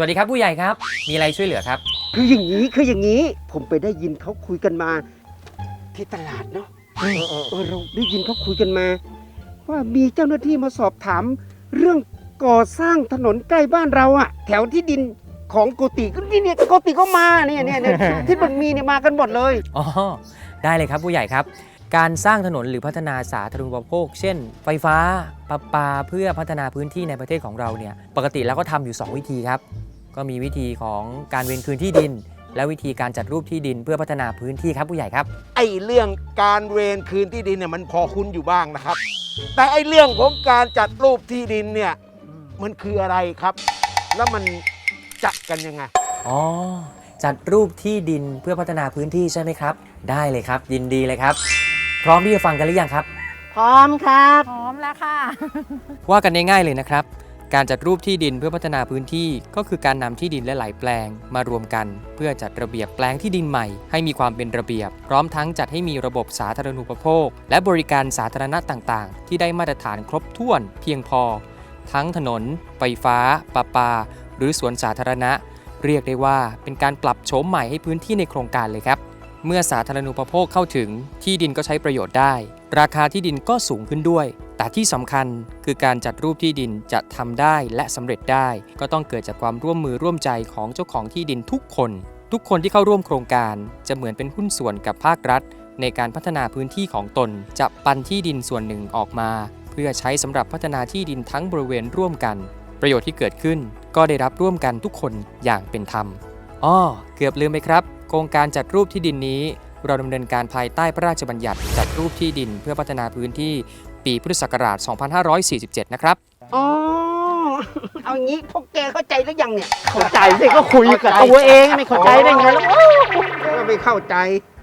สวัสดีครับผู้ใหญ่ครับ มีอะไรช่วยเหลือครับ คืออย่างนี้คืออย่างนี้ ผมไปได้ยินเขาคุยกันมา ที่ตลาดเนาะเออเออเออเราได้ยินเขาคุยกันมา ว่ามีเจ้าหน้าที่มาสอบถาม เรื่องก่อสร้างถนนใกล้บ้านเราอะแถวที่ดินของโกติก็นี่เนี่ยโกติก็มาเนี่ยเนี่ยเนี่ยที่มันมีเนี่ยมากันหมดเลย อ๋อ ได้เลยครับผู้ใหญ่ครับ การสร้างถนนหรือพัฒนาสาธารณูปโภค เช่น ไฟฟ้าประปาเพื่อพัฒนาพื้นที่ในประเทศของเราเนี่ย ปกติแล้วก็ทำอยู่ 2 วิธีครับ ก็มีวิธีของการเวนคืนที่ดิน และวิธีการจัดรูปที่ดินเพื่อพัฒนาพื้นที่ครับผู้ใหญ่ครับ ไอ้เรื่องการเวรคืนที่ดินเนี่ยมันพอคุ้นอยู่บ้างนะครับ แต่ไอ้เรื่องของการจัดรูปที่ดินเนี่ยมันคืออะไรครับ แล้วมันจัดกันยังไง อ๋อ จัดรูปที่ดินเพื่อพัฒนาพื้นที่ใช่ไหมครับ ได้เลยครับ ยินดีเลยครับ พร้อมที่จะฟังกันหรือยังครับ พร้อมครับ พร้อมแล้วค่ะ ว่ากันง่ายๆเลยนะครับ การจัดรูปที่ดินเพื่อพัฒนาพื้นที่ก็คือการนำที่ดินและหลายแปลง มารวมกัน เพื่อจัดระเบียบแปลงที่ดินใหม่ ให้มีความเป็นระเบียบ พร้อมทั้งจัดให้มีระบบสาธารณูปโภค และบริการสาธารณะต่างๆ ที่ได้มาตรฐานครบถ้วน เพียงพอ ทั้งถนน ไฟฟ้าประปา หรือสวนสาธารณะ เรียกได้ว่าเป็นการปรับโฉมใหม่ให้พื้นที่ในโครงการเลยครับเมื่อสาธารณูปโภคเข้าถึง ที่ดินก็ใช้ประโยชน์ได้ ราคาที่ดินก็สูงขึ้นด้วย แต่ที่สำคัญคือการจัดรูปที่ดินจะทำได้และสำเร็จได้ ก็ต้องเกิดจากความร่วมมือร่วมใจของเจ้าของที่ดินทุกคน ทุกคนที่เข้าร่วมโครงการ จะเหมือนเป็นหุ้นส่วนกับภาครัฐ ในการพัฒนาพื้นที่ของตน จะปันที่ดินส่วนหนึ่งออกมา เพื่อใช้สำหรับพัฒนาที่ดินทั้งบริเวณร่วมกัน ประโยชน์ที่เกิดขึ้น ก็ได้รับร่วมกันทุกคนอย่างเป็นธรรมอ้อเกือบลืมไปครับ โครงการจัดรูปที่ดินนี้ เราดำเนินการภายใต้พระราชบัญญัติจัดรูปที่ดินเพื่อพัฒนาพื้นที่ปีพุทธศักราช 2547 นะครับ อ๋อ เอางี้พวกแกเข้าใจหรือยังเนี่ย เข้าใจสิก็คุยกับตัวเองไม่เข้าใจได้ไงแล้วก็ไม่เข้าใจ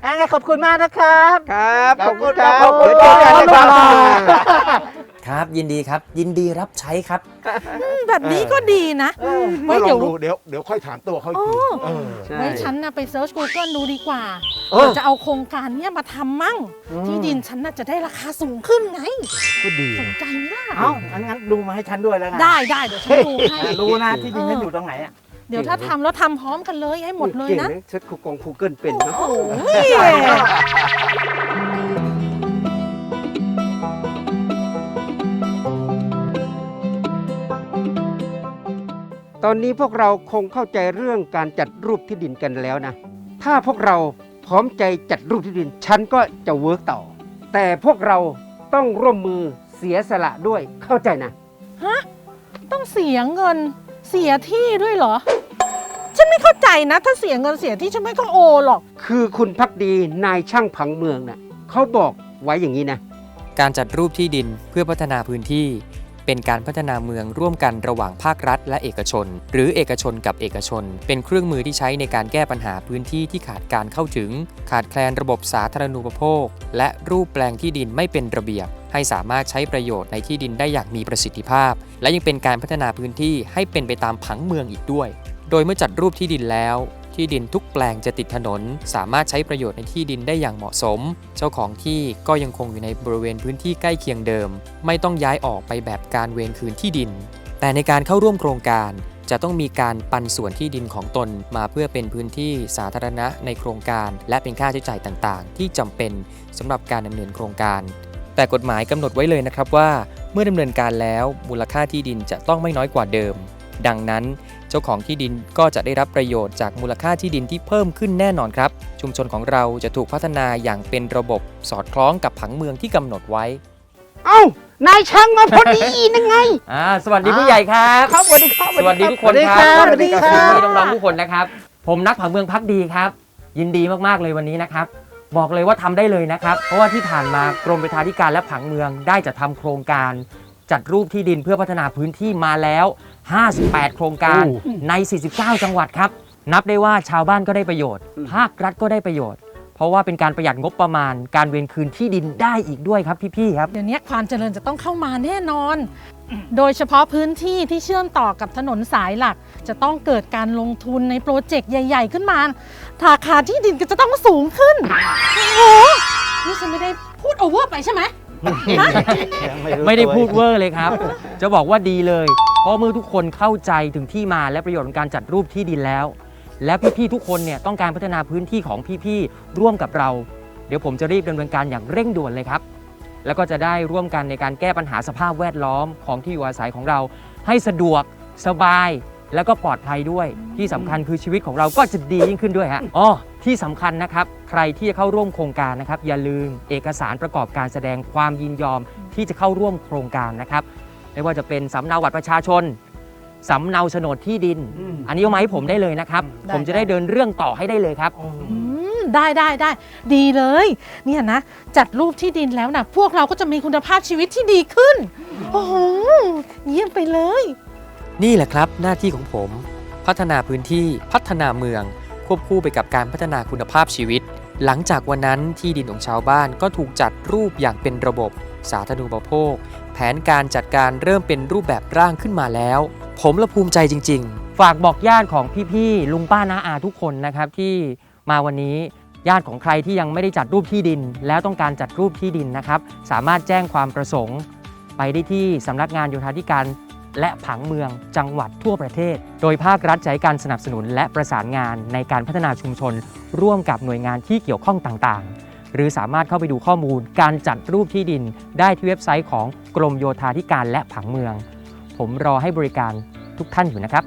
อะงั้นขอบคุณมากนะครับ ครับขอบคุณครับเดี๋ยวเจอกันนะครับครับยินดีครับยินดีรับใช้ครับ แบบนี้ก็ดีนะไว้ก็ลเดี๋อยวงดูเดี๋ยวเดี๋ยวค่อยถามตัวเขาอีกทีอ๋อเออใช่ไว้ฉันนะไปเซิร์ช Google ดูดีกว่า เออจะเอาโครงการเนี้ยมาทำมั่งที่ดินฉันน่าจะได้ราคาสูงขึ้นไงก็ดีสนใจไหมล่ะเอ้างั้นงั้นดูมาให้ฉันด้วยแล้วกันได้ได้เดี๋ยวฉันดูให้ อะรู้นะที่ดินฉันอยู่ตรงไหนอะเดี๋ยวถ้าทำแล้วทำพร้อมกันเลยให้หมดเลยนะก่งเชิดคูกองคูเกิลเป็นนะโอ้ยตอนนี้พวกเราคงเข้าใจเรื่องการจัดรูปที่ดินกันแล้วนะ ถ้าพวกเรา พร้อมใจจัดรูปที่ดิน ฉันก็จะเวิร์กต่อ แต่พวกเราต้องร่วมมือเสียสละด้วยเข้าใจนะต้องเสียเงินเสียที่ด้วยเหรอ ฉันไม่เข้าใจนะ ถ้าเสียเงินเสียที่ฉันไม่ก็โอหรอก คือคุณพักดีนายช่างผังเมืองนะ่ะเขาบอกไว้อย่างนี้นะ การจัดรูปที่ดินเพื่อพัฒนาพื้นที่ เป็นการพัฒนาเมืองร่วมกันระหว่างภาครัฐ และเอกชน หรือเอกชนกับเอกชน เป็นเครื่องมือที่ใช้ในการแก้ปัญหาพื้นที่ที่ขาดการเข้าถึง ขาดแคลนระบบสาธารณูปโภค และรูปแปลงที่ดินไม่เป็นระเบียบ ให้สามารถใช้ประโยชน์ในที่ดินได้อย่างมีประสิทธิภาพ และยังเป็นการพัฒนาพื้นที่ให้เป็นไปตามผังเมืองอีกด้วย โดยเมื่อจัดรูปที่ดินแล้ว ที่ดินทุกแปลงจะติดถนน สามารถใช้ประโยชน์ในที่ดินได้อย่างเหมาะสม เจ้าของที่ก็ยังคงอยู่ในบริเวณพื้นที่ใกล้เคียงเดิม ไม่ต้องย้ายออกไปแบบการเวรคืนที่ดิน แต่ในการเข้าร่วมโครงการจะต้องมีการปันส่วนที่ดินของตนมาเพื่อเป็นพื้นที่สาธารณะในโครงการ และเป็นค่าใช้จ่ายต่างๆ ที่จำเป็นสำหรับการดำเนินโครงการ แต่กฎหมายกำหนดไว้เลยนะครับว่า เมื่อดำเนินการแล้วมูลค่าที่ดินจะต้องไม่น้อยกว่าเดิม ดังนั้น เจ้าของที่ดินก็จะได้รับประโยชน์จากมูลค่าที่ดินที่เพิ่มขึ้นแน่นอนครับ ชุมชนของเราจะถูกพัฒนาอย่างเป็นระบบสอดคล้องกับผังเมืองที่กำหนดไว้ เอ้านายช่างมาพอดีนั่นไง อ่าสวัสดีผู้ใหญ่ครับ ครับสวัสดีครับสวัสดีทุกคนสวัสดีคครัรับบสวัสดีครับพี่น้องๆทุกคนนะครับ ผมนักผังเมืองพักดีครับ ยินดีมากๆเลยวันนี้นะครับ บอกเลยว่าทำได้เลยนะครับ เพราะว่าที่ผ่านมากรมประชาธิการและผังเมืองได้จะทำโครงการ จัดรูปที่ดินเพื่อพัฒนาพื้นที่มาแล้ว 58 โครงการใน 49 จังหวัดครับ นับได้ว่าชาวบ้านก็ได้ประโยชน์ ภาครัฐก็ได้ประโยชน์ เพราะว่าเป็นการประหยัดงบประมาณ การเวียนคืนที่ดินได้อีกด้วยครับพี่ๆครับ เดี๋ยวนี้ความเจริญจะต้องเข้ามาแน่นอน โดยเฉพาะพื้นที่ที่เชื่อมต่อกับถนนสายหลัก จะต้องเกิดการลงทุนในโปรเจกต์ใหญ่ ๆ ขึ้นมา ราคาที่ดินก็จะต้องสูงขึ้น โอ้โห นี่ฉันไม่ได้พูดโอเวอร์ไปใช่ไหมฮะไม่ได้พูดเวอร์เลยครับ จะบอกว่าดีเลย เพราะเมื่อทุกคนเข้าใจถึงที่มาและประโยชน์ของการจัดรูปที่ดินแล้ว และพี่ๆทุกคนเนี่ยต้องการพัฒนาพื้นที่ของพี่ๆร่วมกับเรา เดี๋ยวผมจะรีบดำเนินการอย่างเร่งด่วนเลยครับ แล้วก็จะได้ร่วมกันในการแก้ปัญหาสภาพแวดล้อมของที่อยู่อาศัยของเรา ให้สะดวกสบาย แล้วก็ปลอดภัยด้วย ที่สำคัญคือชีวิตของเราก็จะดียิ่งขึ้นด้วยฮะอ๋อที่สำคัญนะครับ ใครที่จะเข้าร่วมโครงการนะครับ อย่าลืมเอกสารประกอบการแสดงความยินยอมที่จะเข้าร่วมโครงการนะครับ ไม่ว่าจะเป็นสำเนาบัตรประชาชนสำเนาโฉนดที่ดินอันนี้เอามาให้ผมได้เลยนะครับ ได้ ผมจะได้เดินเรื่องต่อให้ได้เลยครับอืมได้ได้ได้ดีเลย เนี่ยนะ จัดรูปที่ดินแล้วนะพวกเราก็จะมีคุณภาพชีวิตที่ดีขึ้น โอ้โหเยี่ยมไปเลย นี่แหละครับหน้าที่ของผม พัฒนาพื้นที่พัฒนาเมือง ควบคู่ไปกับการพัฒนาคุณภาพชีวิต หลังจากวันนั้นที่ดินของชาวบ้านก็ถูกจัดรูปอย่างเป็นระบบ สาธารณูปโภค แผนการจัดการเริ่มเป็นรูปแบบร่างขึ้นมาแล้ว ผมละภูมิใจจริง ๆ ฝากบอกญาติของพี่ๆลุงป้าน้าอาทุกคนนะครับที่มาวันนี้ญาติของใครที่ยังไม่ได้จัดรูปที่ดิน แล้วต้องการจัดรูปที่ดินนะครับ สามารถแจ้งความประสงค์ ไปได้ที่สำนักงานโยธาธิการ และผังเมืองจังหวัดทั่วประเทศ โดยภาครัฐจะให้การสนับสนุนและประสานงานในการพัฒนาชุมชน ร่วมกับหน่วยงานที่เกี่ยวข้องต่างๆ หรือสามารถเข้าไปดูข้อมูล การจัดรูปที่ดินได้ที่เว็บไซต์ของกรมโยธาธิการและผังเมือง ผมรอให้บริการทุกท่านอยู่นะครับ